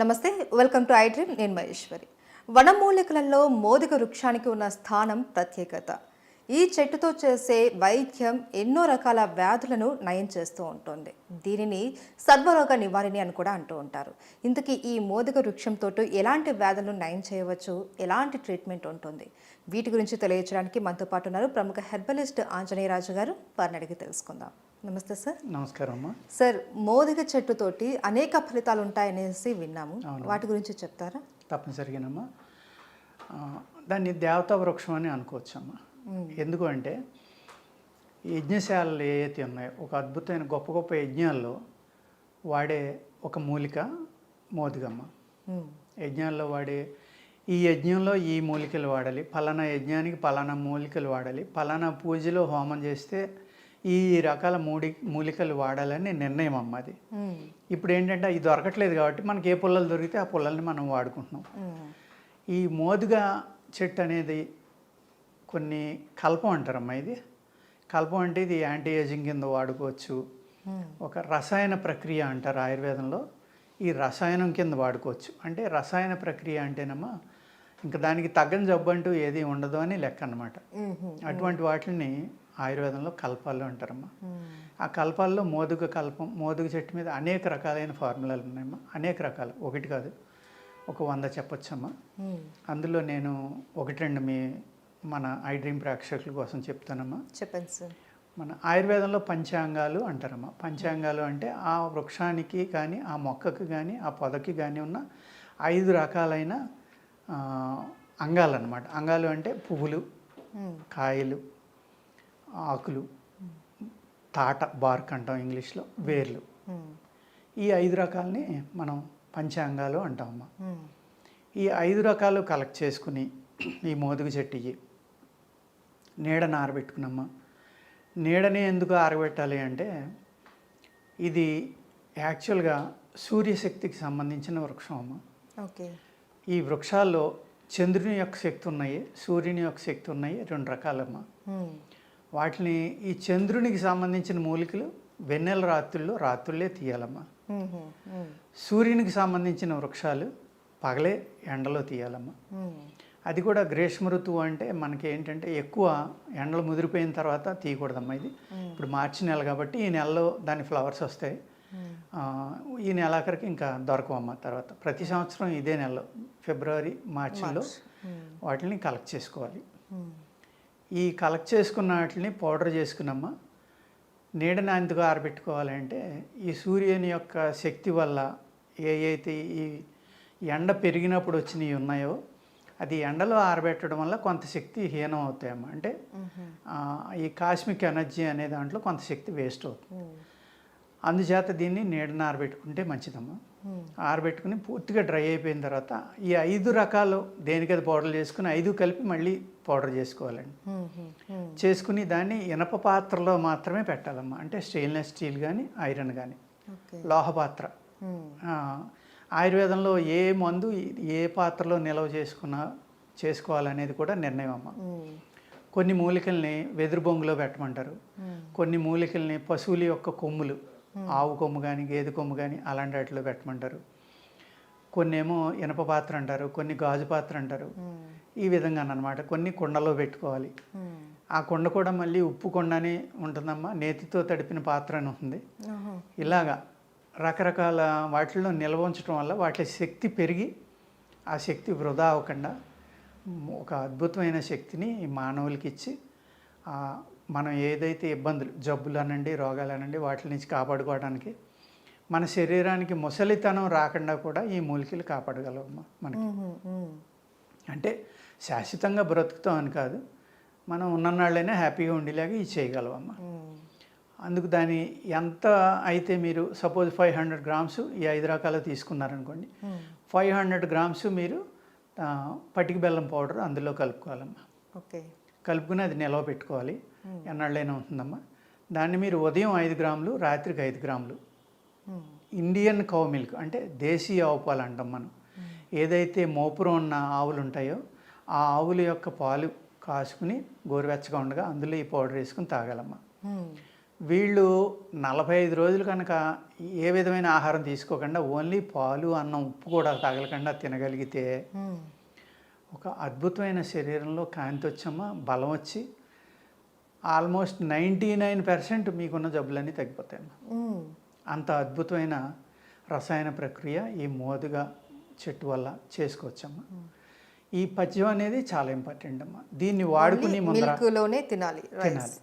నమస్తే welcome to dream నేను మహేశ్వరి. వనమూలికలలో మోదిక వృక్షానికి ఉన్న స్థానం ప్రత్యేకత. ఈ చెట్టుతో చేసే వైద్యం ఎన్నో రకాల వ్యాధులను నయం చేస్తూ ఉంటుంది. దీనిని సర్వరోగ నివారిణి అని కూడా అంటూ ఉంటారు. ఇంతకీ ఈ మోదిక వృక్షంతో ఎలాంటి వ్యాధులను నయం చేయవచ్చు? ఎలాంటి ట్రీట్మెంట్ ఉంటుంది? వీటి గురించి తెలియజేయడానికి మనతో పాటు ఉన్నారు ప్రముఖ హెర్బలిస్ట్ ఆంజనేయరాజు గారు. వారిని అడిగి తెలుసుకుందాం. నమస్తే సార్. నమస్కారం అమ్మా. సార్ మోదిగ చెట్టుతోటి అనేక ఫలితాలు ఉంటాయనేసి విన్నాము. వాటి గురించి చెప్తారా? తప్పనిసరిగానమ్మా. దాన్ని దేవతా వృక్షం అని అనుకోవచ్చమ్మా. ఎందుకు అంటే యజ్ఞశాలలు ఏవైతే ఉన్నాయో ఒక అద్భుతమైన గొప్ప గొప్ప యజ్ఞాల్లో వాడే ఒక మూలిక మోదిగమ్మ మ్మ్. యజ్ఞాల్లో వాడే ఈ యజ్ఞంలో ఈ మూలికలు వాడాలి పలానా యజ్ఞానికి పలానా మూలికలు వాడాలి పలానా పూజలో హోమం చేస్తే ఈ రకాల మూడి మూలికలు వాడాలని నిర్ణయం అమ్మ అది మ్మ్. ఇప్పుడు ఏంటంటే ఇది దొరకట్లేదు కాబట్టి మనకి ఏ పుల్లలు దొరికితే ఆ పుల్లల్ని మనం వాడుకుంటున్నాం. ఈ మోదుగా చెట్టు అనేది కొన్ని కల్పం అంటారమ్మా ఇది. కల్పం అంటే ఇది యాంటీ ఏజింగ్ కింద వాడుకోవచ్చు. మ్మ్. ఒక రసాయన ప్రక్రియ అంటారు ఆయుర్వేదంలో. ఈ రసాయనం కింద వాడుకోవచ్చు. అంటే రసాయన ప్రక్రియ అంటేనమ్మా ఇంకా దానికి తగ్గని జబ్బు అంటూ ఏది ఉండదు అని లెక్క అన్నమాట. మ్మ్. అటువంటి వాటిని ఆయుర్వేదంలో కల్పాలు అంటారమ్మా. మ్మ్. ఆ కల్పాల్లో మోదుగ కల్పం మోదుగ చెట్టు మీద అనేక రకాలైన ఫార్ములాలు ఉన్నాయమ్మా. అనేక రకాలు. ఒకటి కాదు. ఒక వంద చెప్పొచ్చమ్మా. మ్మ్. అందులో నేను ఒకటి రెండు మీ మన ఐ డ్రీమ్ ప్రేక్షకుల కోసం చెప్తానమ్మా చెప్పండి సార్ మన ఆయుర్వేదంలో పంచాంగాలు అంటారమ్మా పంచాంగాలు అంటే ఆ వృక్షానికి కానీ ఆ మొక్కకి కానీ ఆ పొదకి కానీ ఉన్న ఐదు రకాలైన అంగాలు అన్నమాట అంగాలు అంటే పువ్వులు. కాయలు ఆకులు తాట బార్క్ అంటాం ఇంగ్లీష్లో వేర్లు. ఈ ఐదు రకాలని మనం పంచాంగాలు అంటామమ్మా మ్మ్. ఈ ఐదు రకాలు కలెక్ట్ చేసుకుని ఈ మోదుగు చెట్టుకి నీడను ఆరబెట్టుకున్నమ్మా నీడని ఎందుకు ఆరబెట్టాలి అంటే ఇది యాక్చువల్గా సూర్యశక్తికి సంబంధించిన వృక్షం అమ్మ ఓకే ఈ వృక్షాల్లో చంద్రుని యొక్క శక్తి ఉన్నాయి సూర్యుని యొక్క శక్తి ఉన్నాయి రెండు రకాలమ్మా మ్మ్. వాటిని ఈ చంద్రునికి సంబంధించిన మూలికలు వెన్నెల రాత్రుల్లో రాత్రులే తీయాలమ్మా మ్మ్. మ్మ్. సూర్యునికి సంబంధించిన వృక్షాలు పగలే ఎండలో తీయాలమ్మా మ్మ్. అది కూడా గ్రీష్మ ఋతువు అంటే మనకి ఏంటంటే ఎక్కువ ఎండలు ముదిరిపోయిన తర్వాత తీయకూడదమ్మా ఇది. ఇప్పుడు మార్చి నెల కాబట్టి ఈ నెలలో దాని ఫ్లవర్స్ వస్తాయి. ఈ నెలాఖరికి ఇంకా దొరకవమ్మ తర్వాత. ప్రతి సంవత్సరం ఇదే నెలలో ఫిబ్రవరి మార్చిలో. వాటిని కలెక్ట్ చేసుకోవాలి. ఈ కలెక్ట్ చేసుకున్న వాటిని పౌడర్ చేసుకున్నమ్మా. నీడని ఎందుకు ఆరబెట్టుకోవాలంటే ఈ సూర్యుని యొక్క శక్తి వల్ల ఏ అయితే ఈ ఎండ పెరిగినప్పుడు వచ్చినవి ఉన్నాయో అది ఎండలో ఆరబెట్టడం వల్ల కొంత శక్తి హీనం అవుతాయమ్మా అంటే ఈ కాస్మిక్ ఎనర్జీ అనే దాంట్లో కొంత శక్తి వేస్ట్ అవుతుంది. అందుచేత దీన్ని నీడన ఆరబెట్టుకుంటే మంచిదమ్మా. మ్మ్. ఆరబెట్టుకుని పూర్తిగా డ్రై అయిపోయిన తర్వాత ఈ ఐదు రకాలు దేనికది పౌడర్ చేసుకుని ఐదు కలిపి మళ్ళీ పౌడర్ చేసుకోవాలండి. చేసుకుని దాన్ని ఇనప పాత్రలో మాత్రమే పెట్టాలమ్మా. అంటే స్టెయిన్లెస్ స్టీల్ కానీ ఐరన్ కానీ లోహ పాత్ర. ఆయుర్వేదంలో ఏ మందు ఏ పాత్రలో నిల్వ చేసుకున్నా చేసుకోవాలనేది కూడా నిర్ణయం అమ్మ మ్మ్. కొన్ని మూలికల్ని వెదురు బొంగులో పెట్టమంటారు. కొన్ని మూలికల్ని పశువుల యొక్క కొమ్ములు ఆవు కొమ్ము కానీ గేదె కొమ్ము కానీ అలాంటి వాటిలో పెట్టమంటారు కొన్ని ఏమో ఇనప పాత్ర అంటారు కొన్ని గాజు పాత్ర అంటారు. ఈ విధంగా అన్నమాట కొన్ని కుండలో పెట్టుకోవాలి. ఆ కుండ కూడా మళ్ళీ ఉప్పు కుండని ఉంటుందమ్మా నేతితో తడిపిన పాత్ర అని ఉంది. ఇలాగా రకరకాల వాటిల్లో నిల్వ ఉంచడం వల్ల వాటి శక్తి పెరిగి ఆ శక్తి వృధా అవ్వకుండా ఒక అద్భుతమైన శక్తిని మానవులకి ఇచ్చి మనం ఏదైతే ఇబ్బందులు జబ్బులు అనండి రోగాలు అనండి వాటి నుంచి కాపాడుకోవడానికి మన శరీరానికి ముసలితనం రాకుండా కూడా ఈ మూలికలు కాపాడగలవమ్మా మనకి. అంటే శాశ్వతంగా బ్రతుకుతాం అని కాదు మనం ఉన్ననాళ్ళైనా హ్యాపీగా ఉండేలాగా ఇది చేయగలవమ్మా మ్మ్. అందుకు దాని ఎంత అయితే మీరు సపోజ్ ఫైవ్ హండ్రెడ్ గ్రామ్స్ ఈ ఐదు రకాలు తీసుకున్నారనుకోండి. మ్మ్. ఫైవ్ హండ్రెడ్ గ్రామ్స్ మీరు పటిక బెల్లం పౌడర్ అందులో కలుపుకోవాలమ్మా. ఓకే. కలుపుకుని అది నిల్వ పెట్టుకోవాలి. ఎన్నాళ్ళైనా ఉంటుందమ్మా. దాన్ని మీరు ఉదయం ఐదు గ్రాములు రాత్రికి ఐదు గ్రాములు. మ్మ్. ఇండియన్ కౌ మిల్క్ అంటే దేశీయ ఆవు పాలు అంటాం మనం. ఏదైతే మోపురం ఉన్న ఆవులు ఉంటాయో ఆ ఆవుల యొక్క పాలు కాసుకుని గోరువెచ్చగా ఉండగా అందులో ఈ పౌడర్ వేసుకుని తాగాలమ్మా. మ్మ్. వీళ్ళు నలభై ఐదు రోజులు కనుక ఏ విధమైన ఆహారం తీసుకోకుండా ఓన్లీ పాలు అన్నం ఉప్పు కూడా తగలకుండా తినగలిగితే. ఒక అద్భుతమైన శరీరంలో కాంతి వచ్చమ్మా బలం వచ్చి ఆల్మోస్ట్ నైంటీ నైన్ పర్సెంట్ మీకున్న జబ్బులన్నీ తగ్గిపోతాయమ్మా మ్మ్. అంత అద్భుతమైన రసాయన ప్రక్రియ ఈ మోదుగా చెట్టు వల్ల చేసుకోవచ్చమ్మా ఈ పద్యం అనేది చాలా ఇంపార్టెంట్ అమ్మా దీన్ని వాడుకుని ముందర లోనే తినాలి తినాలి.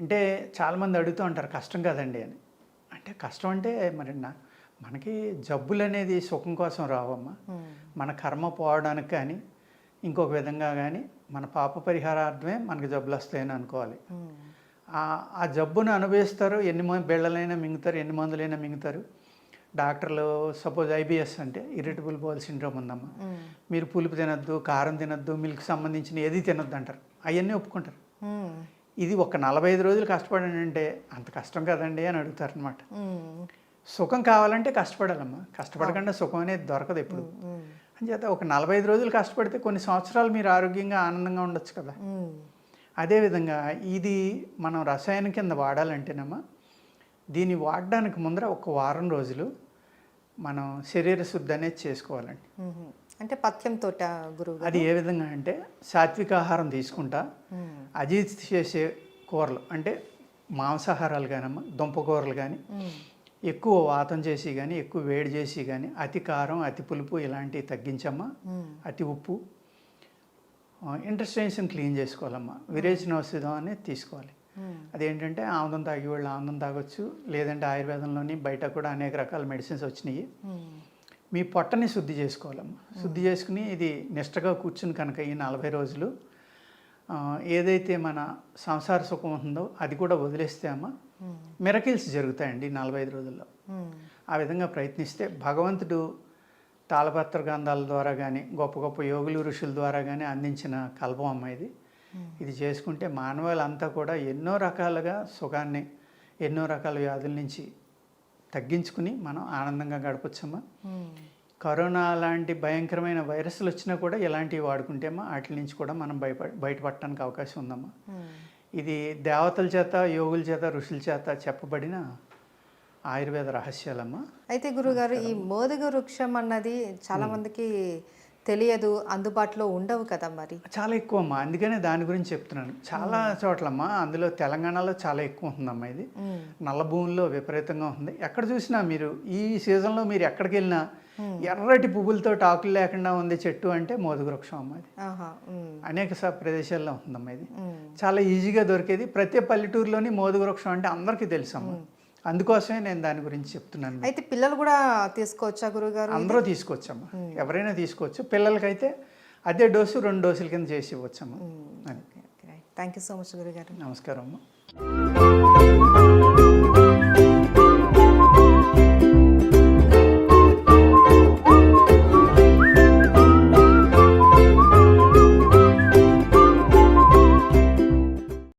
అంటే చాలామంది అడుగుతూ ఉంటారు కష్టం కదండి అని. అంటే కష్టం అంటే మరి నా మనకి జబ్బులు అనేది సుఖం కోసం రావమ్మా. మన కర్మ పోవడానికి కానీ ఇంకొక విధంగా కానీ మన పాప పరిహారార్థమే మనకి జబ్బులు వస్తాయని అనుకోవాలి. ఆ ఆ జబ్బును అనుభవిస్తారు ఎన్ని మంది బిళ్ళలైనా మింగుతారు ఎన్ని మందులైనా మింగుతారు. డాక్టర్లు సపోజ్ ఐబిఎస్ అంటే ఇరిటబుల్ బౌల్ సిండ్రోమ్ ఉందమ్మా. మీరు పులుపు తినొద్దు కారం తినొద్దు మిల్క్ సంబంధించిన ఏది తినొద్దు అంటారు. అవన్నీ ఒప్పుకుంటారు. ఇది ఒక నలభై ఐదు రోజులు కష్టపడండి అంటే అంత కష్టం కదండి అని అడుగుతారు అనమాట సుఖం కావాలంటే కష్టపడాలమ్మా. కష్టపడకుండా సుఖం అనేది దొరకదు ఎప్పుడు. అంచేత ఒక నలభై ఐదు రోజులు కష్టపడితే కొన్ని సంవత్సరాలు మీరు ఆరోగ్యంగా ఆనందంగా ఉండొచ్చు కదా. అదేవిధంగా ఇది మనం రసాయనం కింద వాడాలంటేనమ్మా దీన్ని వాడడానికి ముందర ఒక వారం రోజులు మనం శరీర శుద్ధి అనేది చేసుకోవాలండి. అంటే పథ్యం తోట గురువు అది ఏ విధంగా అంటే సాత్విక ఆహారం తీసుకుంటా అజీత్ చేసే కూరలు అంటే మాంసాహారాలు కానమ్మా దుంప కూరలు కానీ ఎక్కువ వాతం చేసి కానీ ఎక్కువ వేడి చేసి కానీ అతి కారం అతి పులుపు ఇలాంటివి తగ్గించమ్మా అతి ఉప్పు. ఇంటర్స్టెన్షన్ క్లీన్ చేసుకోవాలమ్మా విరేచన ఔషధం అనేది తీసుకోవాలి. అదేంటంటే ఆముదం తాగి వాళ్ళు ఆముదం తాగొచ్చు లేదంటే ఆయుర్వేదంలోని బయట కూడా అనేక రకాల మెడిసిన్స్ వచ్చినాయి. మీ పొట్టని శుద్ధి చేసుకోవాలమ్మా. శుద్ధి చేసుకుని ఇది నిష్టగా కూర్చుని కనుక ఈ నలభై రోజులు ఏదైతే మన సంసార సుఖం ఉంటుందో అది కూడా వదిలేస్తే అమ్మా మిరకిల్స్ జరుగుతాయండి నలభై ఐదు రోజుల్లో. ఆ విధంగా ప్రయత్నిస్తే భగవంతుడు తాళపత్ర గ్రంథాల ద్వారా కానీ గొప్ప గొప్ప యోగులు ఋషుల ద్వారా కానీ అందించిన కల్పం అమ్మ ఇది. ఇది చేసుకుంటే మానవాళంతా కూడా ఎన్నో రకాలుగా సుఖాన్ని ఎన్నో రకాల వ్యాధుల నుంచి తగ్గించుకుని మనం ఆనందంగా గడపచ్చమ్మా. కరోనా లాంటి భయంకరమైన వైరస్లు వచ్చినా కూడా ఇలాంటివి వాడుకుంటేమా వాటి నుంచి కూడా మనం బయట బయటపడటానికి అవకాశం ఉందమ్మా. ఇది దేవతల చేత యోగుల చేత ఋషుల చేత చెప్పబడిన ఆయుర్వేద రహస్యాలమ్మా. అయితే గురుగారు ఈ మోదుగ వృక్షం అన్నది చాలా మందికి తెలియదు అందుబాటులో ఉండవు కదా మరి? చాలా ఎక్కువ అమ్మా అందుకనే దాని గురించి చెప్తున్నాను. చాలా చోట్లమ్మా అందులో తెలంగాణలో చాలా ఎక్కువ ఉంటుందమ్మా ఇది. నల్ల భూముల్లో విపరీతంగా ఉంది. ఎక్కడ చూసినా మీరు ఈ సీజన్లో మీరు ఎక్కడికి వెళ్ళినా ఎర్రటి పువ్వులతో ఆకులు లేకుండా ఉంది చెట్టు అంటే మోదుగు వృక్షం అమ్మ ఇది. అనేక స ప్రదేశాల్లో ఉందమ్మా ఇది. చాలా ఈజీగా దొరికేది. ప్రతి పల్లెటూరులోని మోదుగు వృక్షం అంటే అందరికీ తెలుసమ్మా. అందుకోసమే నేను దాని గురించి చెప్తున్నాను. అయితే పిల్లలు కూడా తీసుకోవచ్చా గురుగారు అందరూ తీసుకోవచ్చమ్మా. ఎవరైనా తీసుకోవచ్చు. పిల్లలకైతే అదే డోసు రెండు డోసుల కింద చేసి ఇవ్వచ్చమ్మా. థ్యాంక్ యూ సో మచ్ గురుగారు. నమస్కారం అమ్మా